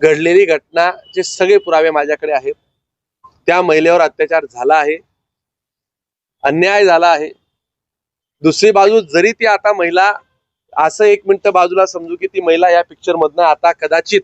घडलेली घटनाचे सगळे पुरावे माझ्याकडे आहेत त्या महिलेवर अत्याचार झाला आहे अन्याय झाला आहे. दुसरी बाजू जरी ती आता महिला असं एक मिनिट बाजूला समजू की ती महिला या पिक्चर मधनं आता कदाचित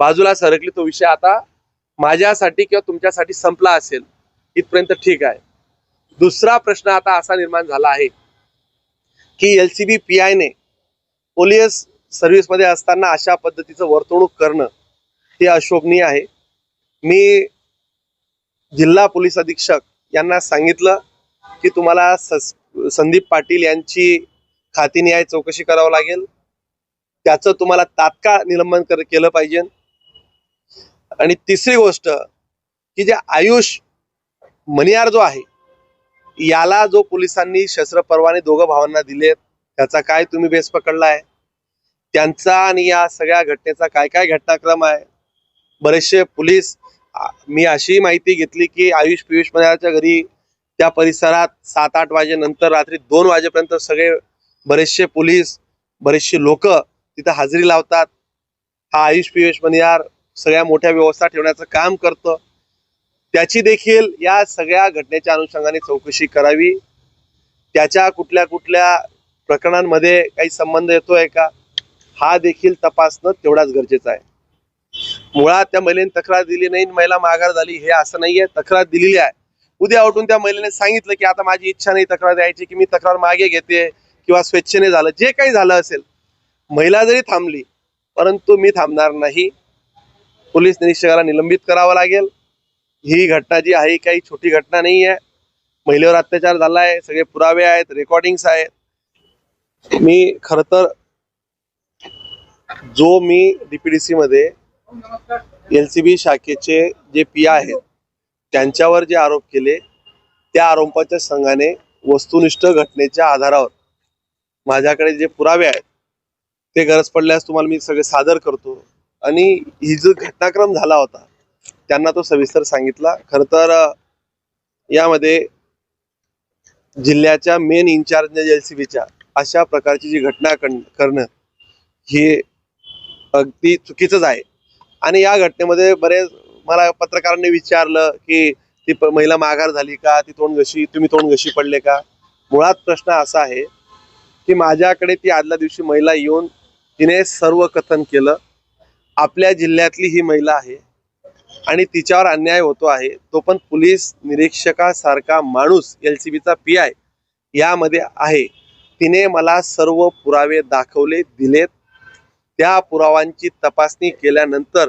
बाजूला सरकली तो विषय आता माझ्यासाठी किंवा तुमच्यासाठी संपला असेल इथपर्यंत ठीक आहे. दुसरा प्रश्न आता असा निर्माण झाला आहे की एल सी बी पी आयने पोलीस सर्व्हिसमध्ये असताना अशा पद्धतीचं वर्तवणूक करणं ते अशोभनीय आहे. मी जिल्हा पोलीस अधीक्षक यांना सांगितलं की तुम्हाला सस संदीप पाटील यांची खातीनिहाय चौकशी करावं लागेल. त्याचं तुम्हाला तात्काळ निलंबन कर केलं पाहिजे. आणि तिसरी गोष्ट की जे आयुष मनियार जो आहे याला जो पोलिसांनी शस्त्र परवाने दोघं भावांना दिलेत त्याचा काय तुम्ही बेस आहे त्यांचा आणि या सगळ्या घटनेचा काय काय घटनाक्रम आहे? बरेचसे पोलीस मी अशी माहिती घेतली की आयुष पियुष मनियारच्या घरी त्या परिसरात सात आठ वाजेनंतर रात्री दोन वाजेपर्यंत सगळे बरेचसे पोलीस बरेचसे लोक तिथं हजेरी लावतात. हा आयुष पियुष मनियार सगळ्या मोठ्या व्यवस्था ठेवण्याचं काम करतो. त्याची देखील या सगळ्या घटनेच्या अनुषंगाने चौकशी करावी. त्याच्या कुठल्या कुठल्या प्रकरणांमध्ये काही संबंध येतोय का हा देखील तपासणं तेवढाच गरजेचं आहे. मुळात त्या महिलेने तक्रार दिली नाही आणि महिला माघार झाली. हे असं नाहीये. तक्रार दिलेली आहे. उद्या उठून त्या महिलेने सांगितलं की आता माझी इच्छा नाही तक्रार द्यायची की मी तक्रार मागे घेते किंवा स्वेच्छेने झालं. जे काही झालं असेल महिला जरी थांबली परंतु मी थांबणार नाही. पोलीस निरीक्षकाला निलंबित करावं लागेल. ही घटना जी आहे काही छोटी घटना नाही आहे महिलेवर अत्याचार झाला आहे सगळे पुरावे आहेत रेकॉर्डिंग्स आहेत. मी खर तर जो मी डीपीडीसी मध्ये एल सी बी शाखेचे जे पी आहेत त्यांच्यावर जे आरोप केले त्या आरोपाच्या संघाने वस्तुनिष्ठ घटनेच्या आधारावर माझ्याकडे जे पुरावे आहेत ते गरज पडल्यास तुम्हाला मी सगळे सादर करतो. आणि ही जो घटनाक्रम झाला होता त्यांना तो सविस्तर सांगितला. खर तर यामध्ये जिल्ह्याच्या मेन इन्चार्ज एल सी बीच्या अशा प्रकारची जी घटना करणं हे अगदी चुकीचंच आहे. आणि या घटनेमध्ये बरेच मला पत्रकारांनी विचारलं की ती प- महिला माघार झाली का? ती तोंड घशी तुम्ही तोंड घशी पडले का? मुळात प्रश्न असा आहे की माझ्याकडे ती आदल्या दिवशी महिला येऊन तिने सर्व कथन केलं. आपल्या जिल्ह्यातली ही महिला आहे आणि तिच्यावर अन्याय होतो आहे. तो पण पोलीस निरीक्षकासारखा माणूस एल सी बीचा पी आय यामध्ये आहे. तिने मला सर्व पुरावे दाखवले दिलेत. त्या पुरावांची तपासणी केल्यानंतर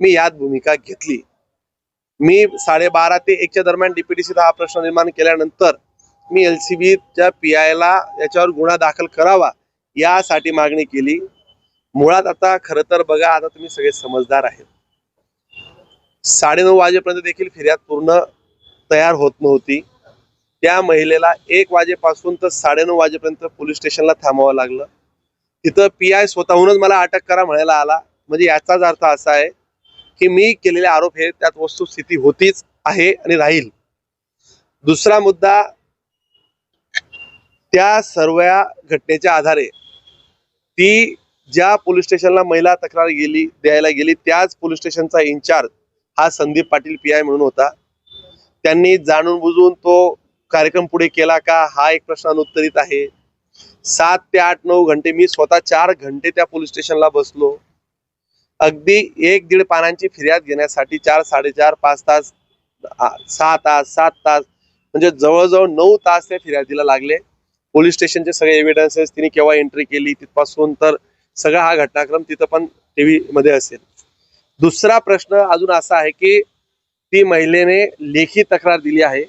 मी यात भूमिका घेतली. मी साडेबारा ते एकच्या दरम्यान डीपीडीसीचा हा प्रश्न निर्माण केल्यानंतर मी एल सी बीच्या पी आयला याच्यावर गुन्हा दाखल करावा यासाठी मागणी केली. मुळात आता खरं तर बघा आता तुम्ही सगळे समजदार आहेत. साडेनऊ वाजेपर्यंत देखील फिर्याद पूर्ण तयार होत नव्हती. त्या महिलेला एक वाजेपासून तर साडेनऊ वाजेपर्यंत पोलीस स्टेशनला थांबावं लागलं. तिथं पी आय स्वतःहूनच मला अटक करा म्हणायला आला. म्हणजे याचाच अर्थ असा आहे की मी केलेले आरोप हे त्यात वस्तुस्थिती होतीच आहे आणि राहील. दुसरा मुद्दा त्या सर्व घटनेच्या आधारे ती ज्या पोलीस स्टेशनला महिला तक्रार गेली द्यायला गेली त्याच पोलीस स्टेशनचा इन्चार्ज हा संदीप पाटील पी आय म्हणून होता. त्यांनी जाणून बुजून तो कार्यक्रम पुढे केला का? हा एक प्रश्न अनुत्तरित आहे. सात ते आठ नऊ घंटे मी स्वतः चार घंटे त्या पोलीस स्टेशनला बसलो. अगदी एक दीड पानांची फिर्याद घेण्यासाठी चार साडेचार पाच तास सहा तास सात तास म्हणजे जवळजवळ नऊ तास त्या फिर्यादीला लागले. पोलीस स्टेशनचे सगळे एव्हिडन्सेस तिने केव्हा एंट्री केली तिथपासून तर सगळा हा घटनाक्रम तिथं पण टीव्ही मध्ये असेल. दुसरा प्रश्न अजून असा आहे की ती महिलेने लेखी तक्रार दिली आहे.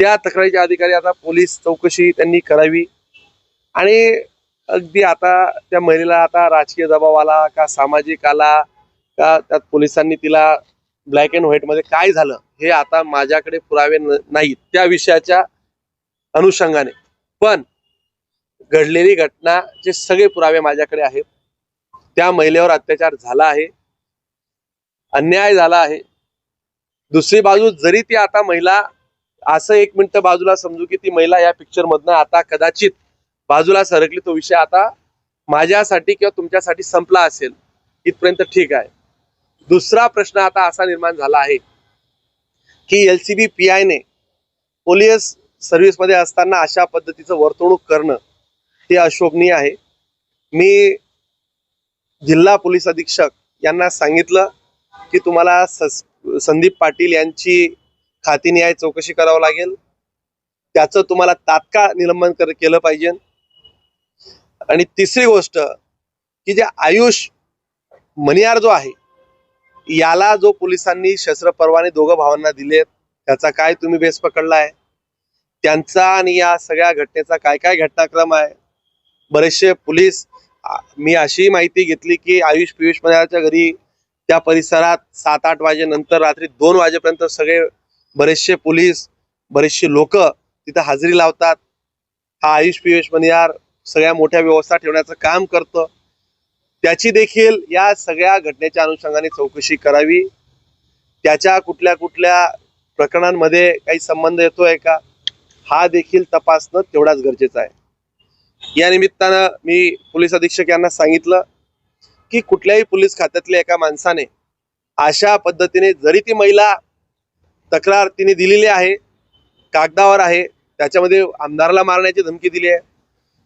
त्या तक्रारीचे अधिकारी आता पोलीस चौकशी त्यांनी करावी. आणि अगदी आता त्या महिलेला आता राजकीय दबाव आला का सामाजिक आला का त्यात पोलिसांनी तिला ब्लॅक अँड व्हाईटमध्ये काय झालं हे आता माझ्याकडे पुरावे न- नाहीत. त्या विषयाच्या अनुषंगाने. पण घडलेली घटनाचे सगळे पुरावे माझ्याकडे आहेत त्या महिलेवर अत्याचार झाला आहे अन्याय झाला आहे. दुसरी बाजू जरी ती आता महिला असं एक मिनिट बाजूला समजू की ती महिला या पिक्चर मधनं आता कदाचित बाजूला सरकली तो विषय आता माझ्यासाठी किंवा तुमच्यासाठी संपला असेल इथपर्यंत ठीक आहे. दुसरा प्रश्न आता असा निर्माण झाला आहे की एल सी बी पी आयने पोलीस सर्व्हिसमध्ये असताना अशा पद्धतीचं वर्तवणूक करणं हे अशोभनीय आहे. मी जिल्हा पोलीस अधीक्षक यांना सांगितलं की तुम्हाला संदीप पाटील यांची खातीन्याय चौकशी करावं लागेल. त्याचं तुम्हाला तात्काळ निलंबन कर केलं पाहिजे. आणि तिसरी गोष्ट की जे आयुष मनियार जो आहे याला जो पोलिसांनी शस्त्र परवाने दोघं भावांना दिलेत त्याचा काय तुम्ही बेस पकडलाय? त्यांचा आणि या सगळ्या घटनेचा काय काय घटनाक्रम आहे? बरेचसे पोलीस मी अशी माहिती घेतली की आयुष पियुष मनियारच्या घरी त्या परिसरात सात आठ वाजेनंतर रात्री दोन वाजेपर्यंत सगळे बरेचसे पोलीस बरेचसे लोक तिथं हजेरी लावतात. हा आयुष पियुष मनियार सगळ्या मोठ्या व्यवस्था ठेवण्याचं काम करतं. त्याची देखील या सगळ्या घटनेच्या अनुषंगाने चौकशी करावी. त्याच्या कुठल्या कुठल्या प्रकरणांमध्ये काही संबंध येतोय का हा देखील तपासणं तेवढाच गरजेचं आहे. या निमित्तानं मी पोलीस अधीक्षक यांना सांगितलं की कुठल्याही पोलीस खात्यातल्या एका माणसाने अशा पद्धतीने जरी ती महिला तक्रार तिने दिलेली आहे. कागदावर आहे. त्याच्यामध्ये आमदाराला मारण्याची धमकी दिली आहे.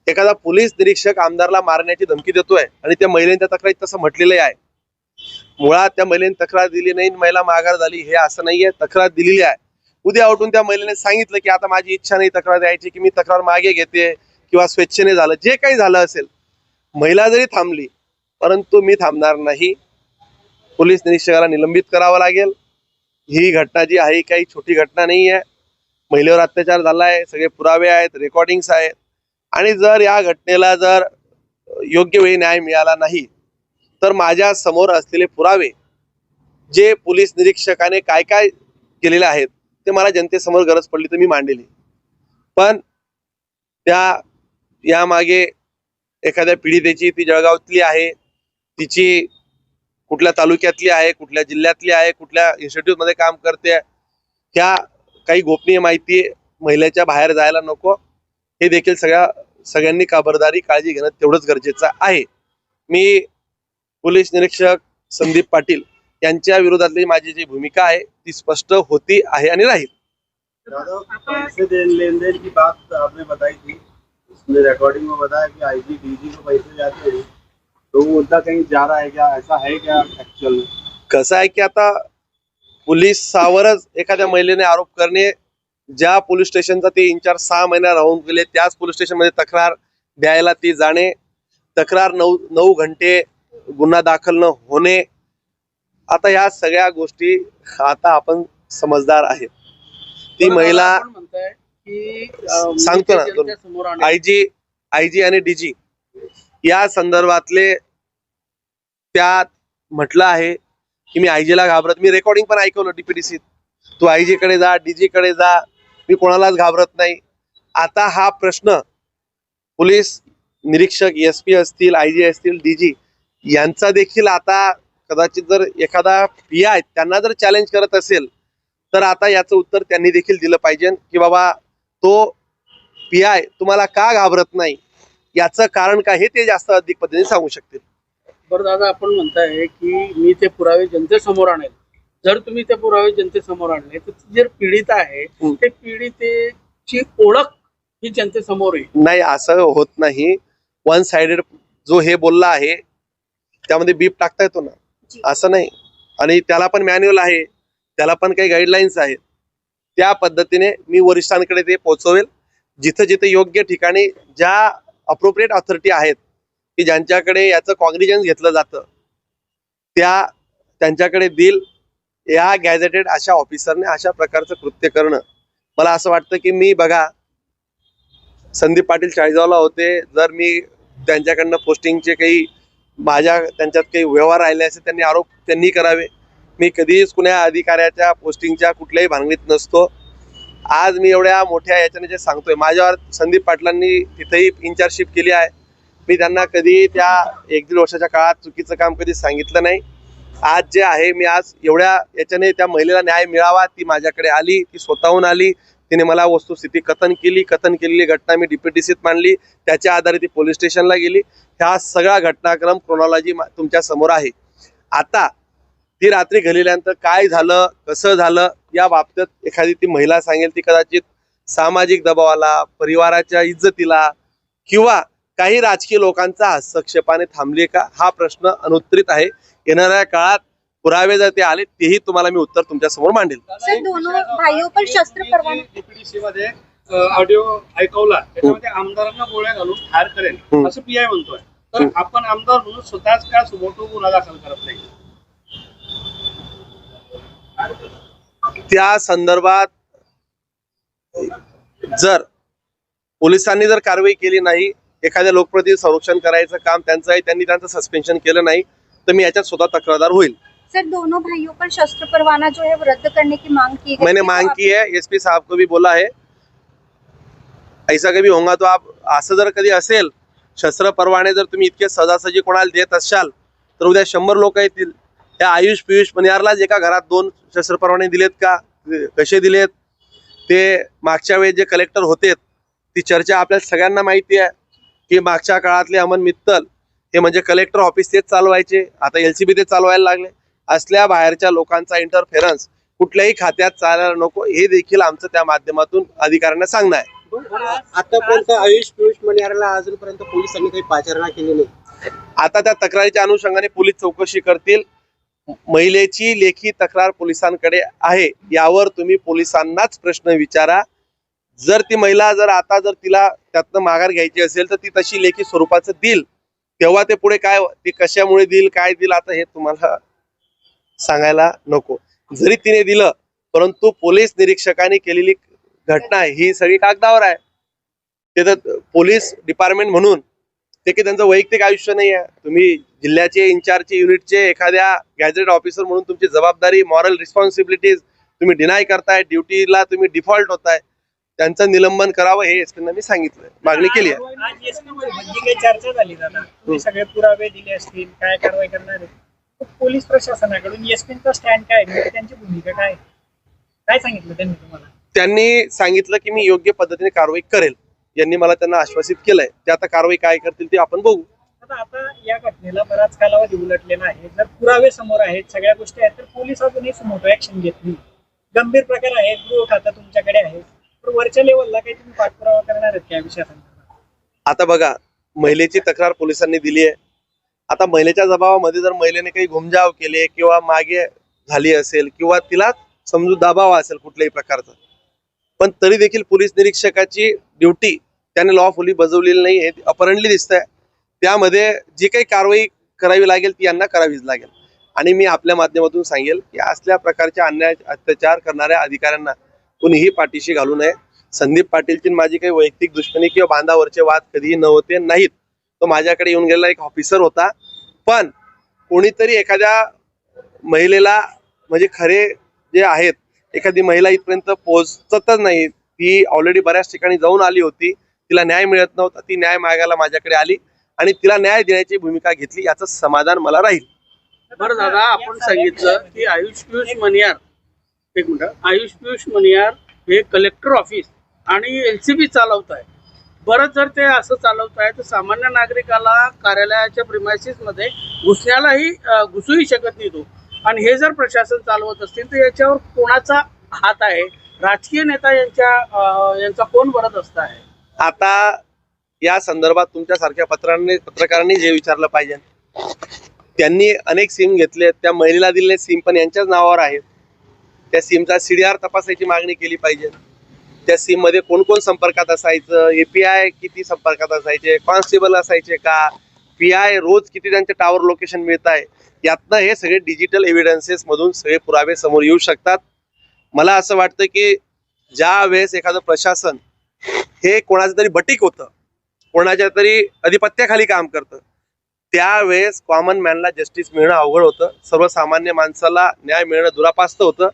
एखादा पोलीस निरीक्षक आमदारला मारण्याची धमकी देतोय आणि त्या महिलेने त्या तक्रारीत तसं म्हटलेलं आहे. मुळात त्या महिलेने तक्रार दिली नाही महिला माघार झाली हे असं नाहीये. तक्रार दिलेली आहे. उद्या उठून त्या महिलेने सांगितलं की आता माझी इच्छा नाही तक्रार द्यायची की मी तक्रार मागे घेते किंवा स्वेच्छेने झालं. जे काही झालं असेल महिला जरी थांबली परंतु मी थांबणार नाही. पोलीस निरीक्षकाला निलंबित करावं लागेल. ही घटना जी आहे काही छोटी घटना नाही आहे. महिलेवर अत्याचार झाला आहे सगळे पुरावे आहेत रेकॉर्डिंग्स आहेत. आणि जर या घटनेला जर योग्य वेळी न्याय मिळाला नाही तर माझ्यासमोर असलेले पुरावे जे पोलीस निरीक्षकाने काय काय केलेले आहेत ते मला जनतेसमोर गरज पडली तर मी मांडलेली पण त्या यामागे एखाद्या पीडितेची ती जळगावातली आहे तिची कुठल्या तालुक्यातली आहे कुठल्या जिल्ह्यातली आहे कुठल्या इन्स्टिट्यूटमध्ये काम करते ह्या काही गोपनीय माहिती महिलेच्या बाहेर जायला नको. हे देखील सगळ्या सगळ्यांनी खबरदारी काळजी घेणं तेवढंच गरजेचं आहे. मी पोलीस निरीक्षक संदीप पाटील यांच्या विरोधातली माझी जी भूमिका आहे ती स्पष्ट होती आहे आणि राहील. लेन की बात आपने बताई थी। उसमें रिकॉर्डिंग में बताया कि आईजी डीजी को पैसे जाते हैं। तो मुद्दा कहीं जा रहा है क्या? ऐसा है क्या एक्चुअल में कसं आहे की आता पोलिसावरच एखाद्या महिलेने आरोप करणे ज्या पोलीस स्टेशनचा ते इन्चार्ज सहा महिना राहून गेले त्याच पोलीस स्टेशनमध्ये तक्रार द्यायला ती जाणे तक्रार नऊ नऊ घंटे गुन्हा दाखल न होणे आता या सगळ्या गोष्टी आता आपण समजदार आहेत ती महिला सांगतो ना. आयजी आयजी आणि डीजी. या संदर्भातले त्यात म्हटलं आहे की मी आयजीला घाबरत मी रेकॉर्डिंग पण ऐकवलं डीपीडीसीत तू. आयजी कडे जा डीजीकडे जा मी कोणालाच घाबरत नाही. आता हा प्रश्न पोलीस निरीक्षक एस पी असतील आयजी असतील डीजी यांचा देखील आता कदाचित जर एखादा पी आय त्यांना जर चॅलेंज करत असेल तर आता याचं उत्तर त्यांनी देखील दिलं पाहिजे की बाबा तो पी आय तुम्हाला का घाबरत नाही? याचं कारण काय हे ते जास्त अधिक पद्धतीने सांगू शकतील. बरं दादा आपण म्हणताय की मी ते पुरावे जनतेसमोर आणेल. जर तुम्ही ते पुरावे जनतेसमोर आणले तर ती जर पीडित आहे. ते पीडितेची ओळख ही जनतेसमोर येईल. नाही असं होत नाही. वन साइडेड जो हे बोलला आहे त्यामध्ये बीप टाकता येतो ना. असं नाही. आणि त्याला पण मॅन्युअल आहे. त्याला पण काही गाईडलाईन्स आहेत. त्या पद्धतीने मी वरिष्ठांकडे ते पोहोचवेल. जिथं जिथं योग्य ठिकाणी ज्या अप्रोप्रिएट ऑथॉरिटी आहेत की ज्यांच्याकडे याचं कॉग्निजन्स घेतलं जातं त्या त्यांच्याकडे देईल या गॅझेटेड अशा ऑफिसरने अशा प्रकारचं कृत्य करणं. मला असं वाटतं की मी बघा संदीप पाटील चाळीसगावला होते जर मी त्यांच्याकडनं पोस्टिंगचे काही माझ्या त्यांच्यात काही व्यवहार राहिले असेल त्यांनी आरोप त्यांनी करावे. मी कधीच कुण्या अधिकाऱ्याच्या पोस्टिंगच्या कुठल्याही भानगडीत नसतो. आज मी एवढ्या मोठ्या याच्याने जे सांगतोय माझ्यावर संदीप पाटलांनी तिथेही इन्चार्जशिप केली आहे. मी त्यांना कधी त्या एक दीड वर्षाच्या काळात चुकीचं काम कधी सांगितलं नाही. आज जे आहे मी आज एवढ्या याच्याने त्या महिलेला न्याय मिळावा ती माझ्याकडे आली ती स्वतःहून आली तिने मला वस्तुस्थिती कथन केली कथन केलेली घटना मी डीपीटीसीत मांडली त्याच्या आधारे ती पोलीस स्टेशनला गेली. ह्या सगळा घटनाक्रम क्रोनॉलॉजी तुमच्यासमोर आहे. आता ती रात्री घडल्यानंतर काय झालं कसं झालं या बाबतीत एखादी ती महिला सांगेल ती कदाचित सामाजिक दबावाला परिवाराच्या इज्जतीला किंवा काही राजकीय लोकांचा हस्तक्षेपाने थांबली का? हा प्रश्न अनुत्तरित आहे. येणाऱ्या काळात पुरावे जर ते आले तेही तुम्हाला मी उत्तर तुमच्यासमोर मांडेल ऑडिओ ऐकवला. त्याच्यामध्ये आमदारांना गोळ्या घालून ठार करेल. असं पीआय म्हणतोय. तर आपण आमदार म्हणून स्वतःच का सुमोटो गुन्हा दाखल करत नाही. त्या संदर्भात जर पोलिसांनी जर कारवाई केली नाही एखाद्या लोकप्रतिनिधी संरक्षण करायचं काम त्यांचं आहे त्यांनी त्यांचं सस्पेन्शन केलं नाही तर मी याच्यात स्वतः तक्रारदार होईल. सर दोनों भाइयों पर शस्त्र परवाना जो है वो रद्द करने की मांग की मैंने मांग की है एसपी साहब को भी बोला है। ऐसा कभी होगा तो आप असं जर कधी असेल शस्त्र परवाने जर तुम्ही इतके सहजासहजी कोणाला देत असाल तर उद्या शंभर लोक येतील. त्या आयुष पियुष मनियारलाच एका घरात दोन शस्त्र परवाने दिलेत का? कसे दिलेत? ते मागच्या वेळेस जे कलेक्टर होते ती चर्चा आपल्या सगळ्यांना माहिती आहे की मागच्या काळातले अमन मित्तल हे म्हणजे कलेक्टर ऑफिस तेच चालवायचे आता एल सी बी ते चालवायला लागले. असल्या बाहेरच्या लोकांचा इंटरफेरन्स कुठल्याही खात्यात चालायला नको हे देखील आमचं त्या माध्यमातून अधिकाऱ्यांना सांगणं आहे. आतापर्यंत आयुष पियुष मनियारला अजूनपर्यंत पोलिसांनी काही पाचारणा केली नाही. आता त्या तक्रारीच्या अनुषंगाने पोलीस चौकशी करतील. महिलेची लेखी तक्रार पोलिसांकडे आहे. यावर तुम्ही पोलिसांनाच प्रश्न विचारा. जर ती महिला जर आता जर तिला त्यातनं माघार घ्यायची असेल तर ती तशी लेखी स्वरूपाचं देईल. तेव्हा ते पुढे काय ती कशामुळे देईल काय देईल आता हे तुम्हाला सांगायला नको. जरी तिने दिलं परंतु पोलीस निरीक्षकांनी केलेली घटना ही सगळी कागदावर आहे. ते तर पोलीस डिपार्टमेंट म्हणून ते की त्यांचं वैयक्तिक आयुष्य नाही आहे तुम्ही जिल्ह्याचे इन्चार्जचे युनिटचे एखाद्या गॅजेट ऑफिसर म्हणून तुमची जबाबदारी मॉरल रिस्पॉन्सिबिलिटीज तुम्ही डिनाय करताय ड्युटीला तुम्ही डिफॉल्ट होताय त्यांचं निलंबन करावं हे एसपींना मी सांगितलंय. मागणी केली आहे. चर्चा झाली दादा. तुम्ही सगळे पुरावे दिले असतील काय कारवाई करणार पोलीस प्रशासनाकडून एसपीचा स्टँड काय? म्हणजे त्यांची भूमिका काय? काय सांगितलं त्यांनी तुम्हाला? त्यांनी सांगितलं की मी योग्य पद्धतीने कारवाई करेल. यांनी मला त्यांना आश्वासित केलंय. ते आता कारवाई काय करतील ते आपण बघू. आता आता या घटनेला बराच कालावधी उलटलेला आहे. जर पुरावे समोर आहेत सगळ्या गोष्टी आहेत तर पोलीस अजूनही सुमोटो ऍक्शन घेतली गंभीर प्रकार आहे गृह खातं तुमच्याकडे आहे. तर वरच्या लेवलला काही तुम्ही पाठपुरावा करणार आहेत का या विषयासंदर्भात? आता बघा महिलेची तक्रार पोलिसांनी दिली आहे आता महिलेच्या जबाबामध्ये जर महिलेने काही घुमजाव केले किंवा मागे झाली असेल किंवा तिला समजूत दाबावा असेल कुठल्याही प्रकारचा पण तरी देखील पोलीस निरीक्षकाची ड्युटी त्याने लॉफुली बजवलेली नाही हे अपरंटली दिसत आहे त्यामध्ये जी काही कारवाई करावी लागेल ती यांना करावीच लागेल. आणि मी आपल्या माध्यमातून सांगेल की असल्या प्रकारच्या अन्याय अत्याचार करणाऱ्या अधिकाऱ्यांना कुणीही पाठीशी घालू नये. संदीप पाटीलची माझी काही वैयक्तिक दुश्मनी किंवा बांधावरचे वाद कधीही नव्हते नाहीत. तो माझ्याकडे येऊन गेलेला एक ऑफिसर होता. पण कोणीतरी एखाद्या महिलेला म्हणजे खरे जे आहेत एखादी महिला इथपर्यंत पोहोचतच नाही. ती ऑलरेडी बऱ्याच ठिकाणी जाऊन आली होती. तिला न्याय मिळत नव्हता. ती न्याय मागायला माझ्याकडे आली आणि तिला न्याय देण्याची भूमिका घेतली. याचं समाधान मला राहील. बरं दादा आपण सांगितलं की आयुष पियुष मनियार एक मिनिट. आयुष पियुष मनियार हे कलेक्टर ऑफिस आणि एलसीबी चालवत आहे बरं जर ते असं चालवत आहे तर सामान्य नागरिकाला कार्यालयाच्या प्रिमायसिसमध्ये घुसण्यालाही घुसूही शकत नाही तो. आणि हे जर प्रशासन चालवत असतील तर याच्यावर कोणाचा हात आहे? राजकीय नेता यांच्या यांचा कोण भरत असत आहे? आता या संदर्भात तुमच्यासारख्या पत्रांनी पत्रकारांनी जे विचारलं पाहिजे. त्यांनी अनेक सिम घेतले त्या महिलेला दिलेले सिम पण यांच्याच नावावर आहेत. त्या सिमचा सीडीआर तपासायची मागणी केली पाहिजे. त्या सिममध्ये कोण कोण संपर्कात असायचं एपीआय किती संपर्कात असायचे? कॉन्स्टेबल असायचे का? पी आय रोज किती त्यांचे टावर लोकेशन मिळत आहे यातनं हे सगळे डिजिटल एव्हिडन्सेस मधून सगळे पुरावे समोर येऊ शकतात. मला असं वाटतं की ज्या वेळेस एखादं प्रशासन हे कोणाचं तरी बटीक होतं कोणाच्या तरी अधिपत्याखाली काम करतं त्यावेळेस कॉमन मॅनला जस्टिस मिळणं अवघड होतं. सर्वसामान्य माणसाला न्याय मिळणं दुरापास्त होतं.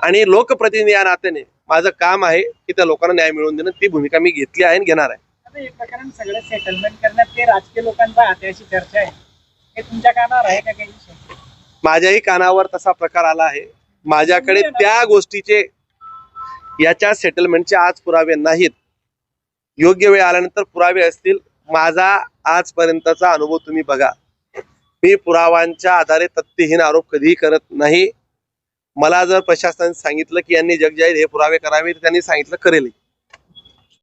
आणि लोकप्रतिनिधी या नात्याने माझं काम आहे की त्या लोकांना न्याय मिळवून देणं. ती भूमिका मी घेतली आहे आणि घेणार आहे. हे प्रकरण सगळं सेटलमेंट करण्यात ते राजकीय लोकांचा चर्चा आहे. हे तुमच्या कानावर आहे का काही विषय? माझ्याही कानावर तसा प्रकार आला आहे. माझ्याकडे त्या गोष्टीचे याच्या सेटलमेंटचे आज पुरावे नाहीत. योग्य वेळ आल्यानंतर पुरावे असतील माझा आजपर्यंतचा अनुभव तुम्ही बघा. मी पुराव्यांच्या आधारे तथ्यहीन आरोप कधीही करत नाही. मला जर प्रशासनाने सांगितलं की यांनी जगजाहीर हे पुरावे करावे तर त्यांनी सांगितलं करेल